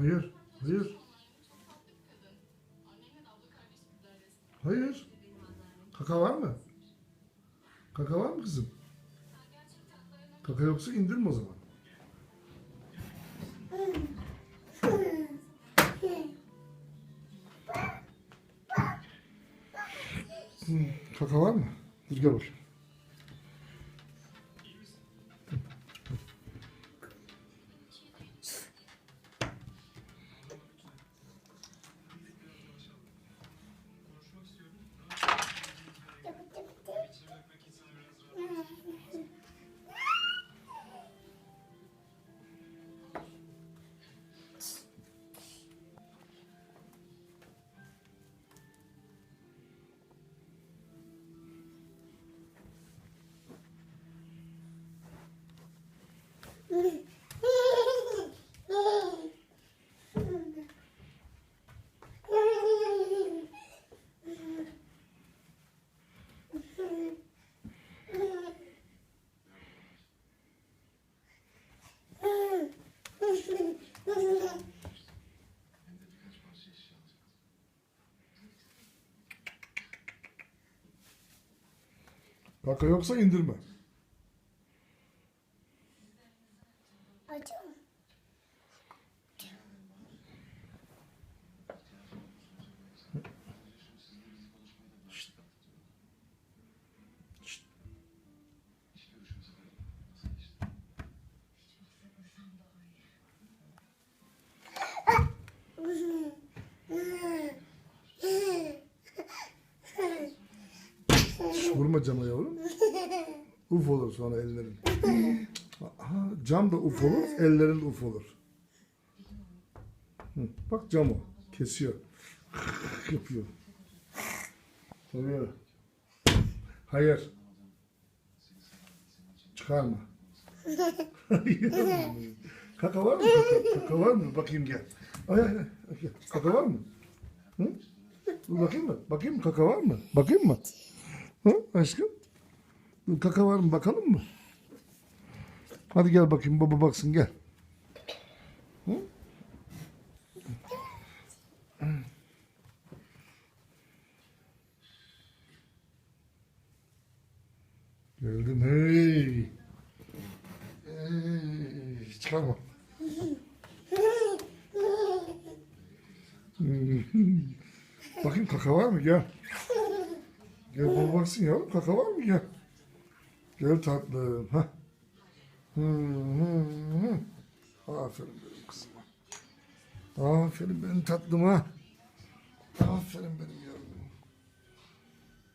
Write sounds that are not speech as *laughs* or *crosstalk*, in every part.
Hayır. Hayır. Hayır. Kaka var mı? Kaka var mı kızım? Kaka yoksa indirme o zaman. Kaka var mı? Dur gel bakayım. Kaka yoksa indirme. Acı mı? Şş, vurma cama yavrum. *laughs* Uf olur sonra ellerin. Aha, cam da uf olur, ellerin uf olur. Hı, bak cam o. Kesiyor. *laughs* Yapıyor. Tabii. Hayır. Çıkarma. *laughs* Kaka var mı? Kaka, kaka var mı? Bakayım gel. Ay, ay, ay. Kaka var mı? Hı? Dur bakayım mı? Bakayım mı? Kaka var mı? Bakayım mı? Hı? Aşkım? Kaka var mı? Bakalım mı? Hadi gel bakayım. Baba baksın gel. Hı? Geldim hey. Hey, çıkarma. Bakayım kaka var mı? Gel. Gel baba baksın yavrum. Kaka var mı? Gel. Gel tatlım. Ha. Hı, hı, hı. Aferin benim kızıma. Aferin benim tatlıma. Aferin benim yavrum.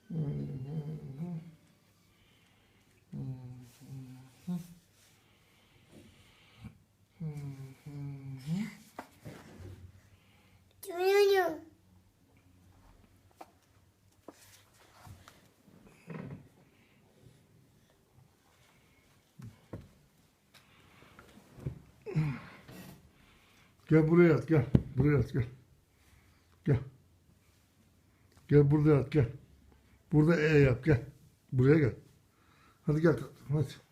Hı. Hı, hı, hı. Hı, hı, hı. Gel buraya yat gel. Buraya yat gel. Gel. Gel burada yat gel. Burada E yap gel. Buraya gel. Hadi gel tatlım hadi.